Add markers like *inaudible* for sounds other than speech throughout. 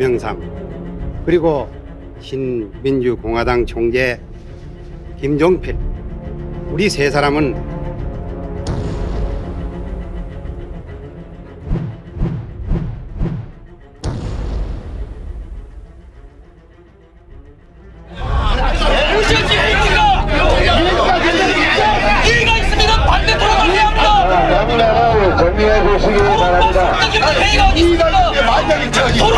김영삼 그리고 신민주공화당 총재 김종필 우리 세 사람은 정리해 보시기 바랍니다. 어디 있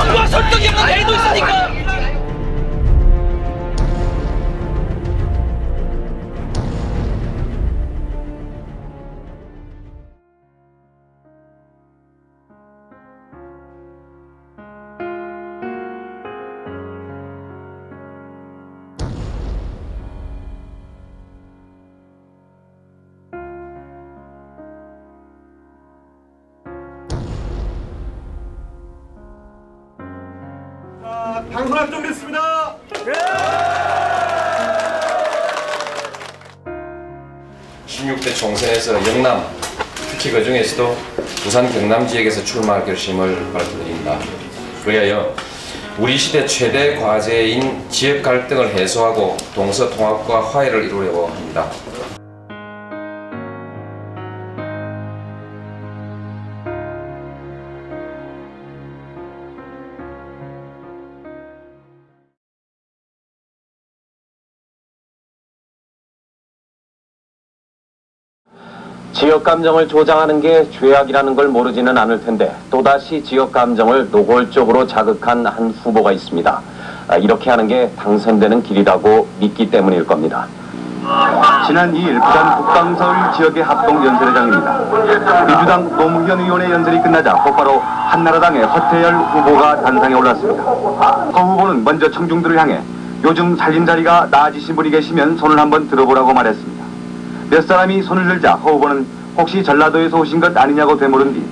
방송 확정됐습니다. 16대 총선에서 영남, 특히 그 중에서도 부산 경남 지역에서 출마할 결심을 발표드립니다. 그리하여 우리 시대 최대 과제인 지역 갈등을 해소하고 동서 통합과 화해를 이루려고 합니다. 지역 감정을 조장하는 게 죄악이라는 걸 모르지는 않을 텐데 또다시 지역 감정을 노골적으로 자극한 한 후보가 있습니다. 아, 이렇게 하는 게 당선되는 길이라고 믿기 때문일 겁니다. 지난 2일 부산 북방서울 지역의 합동 연설회장입니다. 민주당 노무현 의원의 연설이 끝나자 곧바로 한나라당의 허태열 후보가 단상에 올랐습니다. 허 후보는 먼저 청중들을 향해 요즘 살림살이가 나아지신 분이 계시면 손을 한번 들어보라고 말했습니다. 몇 사람이 손을 들자 허 후보는 혹시 전라도에서 오신 것 아니냐고 되물은 뒤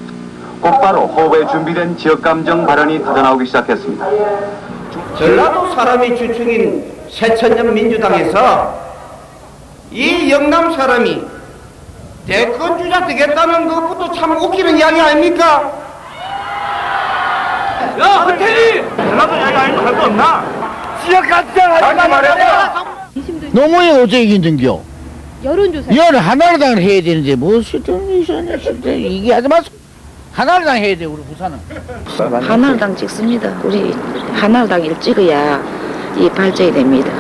곧바로 허 후보의 준비된 지역감정 발언이 터져나오기 시작했습니다. 전라도 사람이 주축인 새천년 민주당에서 이 영남 사람이 대권 주자 되겠다는 것부터 참 웃기는 이야기 아닙니까? 야, 허태리! 전라도 이야기 아니면 할거 없나? 지역 감정 하지 말아야 노무현 어째 이긴등겨? 여론조사. 열 하나로당을 해야 되는데 무슨 이상해 진짜 이게 하지 마소. 하나로당 해야 돼 우리 부산은. 하나당 찍습니다. 우리 하나당을 찍어야 이 발전이 됩니다.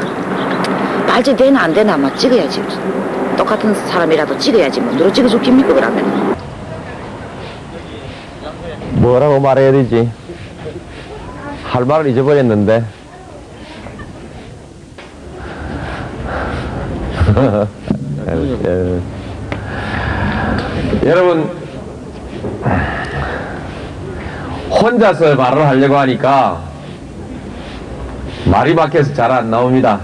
발전이 되나 안 되나 아마 찍어야지. 똑같은 사람이라도 찍어야지 뭐 누로 찍어 죽깁니까 그러면. 뭐라고 말해야 되지? 할 말을 잊어버렸는데. *laughs* 예. 여러분, 혼자서 말을 하려고 하니까 말이 막혀서 잘 안 나옵니다.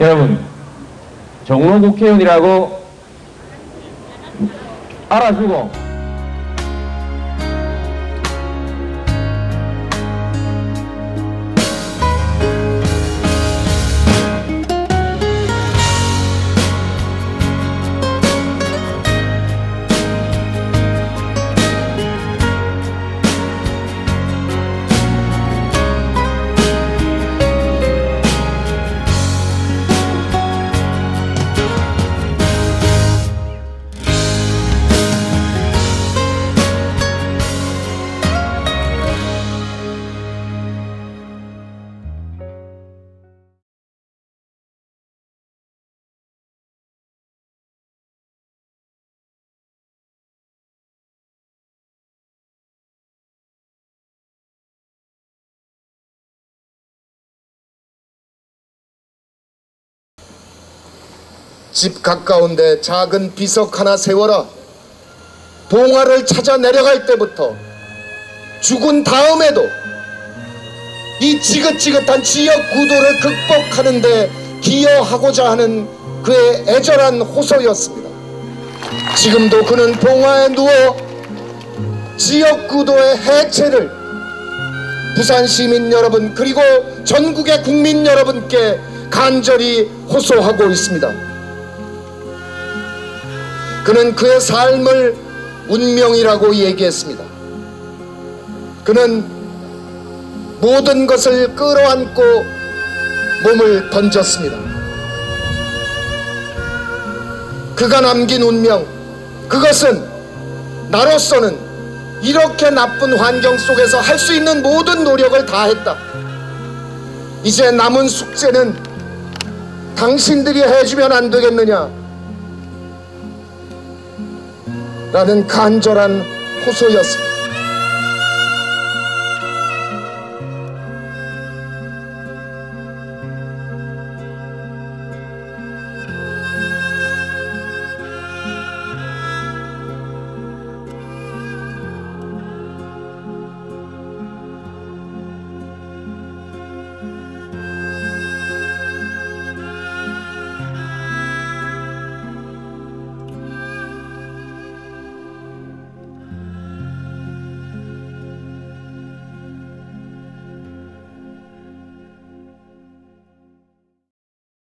여러분, 종로 국회의원이라고 알아주고 집 가까운데 작은 비석 하나 세워라. 봉화를 찾아 내려갈 때부터 죽은 다음에도 이 지긋지긋한 지역 구도를 극복하는데 기여하고자 하는 그의 애절한 호소였습니다. 지금도 그는 봉화에 누워 지역 구도의 해체를 부산 시민 여러분 그리고 전국의 국민 여러분께 간절히 호소하고 있습니다. 그는 그의 삶을 운명이라고 얘기했습니다. 그는 모든 것을 끌어안고 몸을 던졌습니다. 그가 남긴 운명, 그것은 나로서는 이렇게 나쁜 환경 속에서 할 수 있는 모든 노력을 다 했다. 이제 남은 숙제는 당신들이 해주면 안 되겠느냐? 라는 간절한 호소였습니다.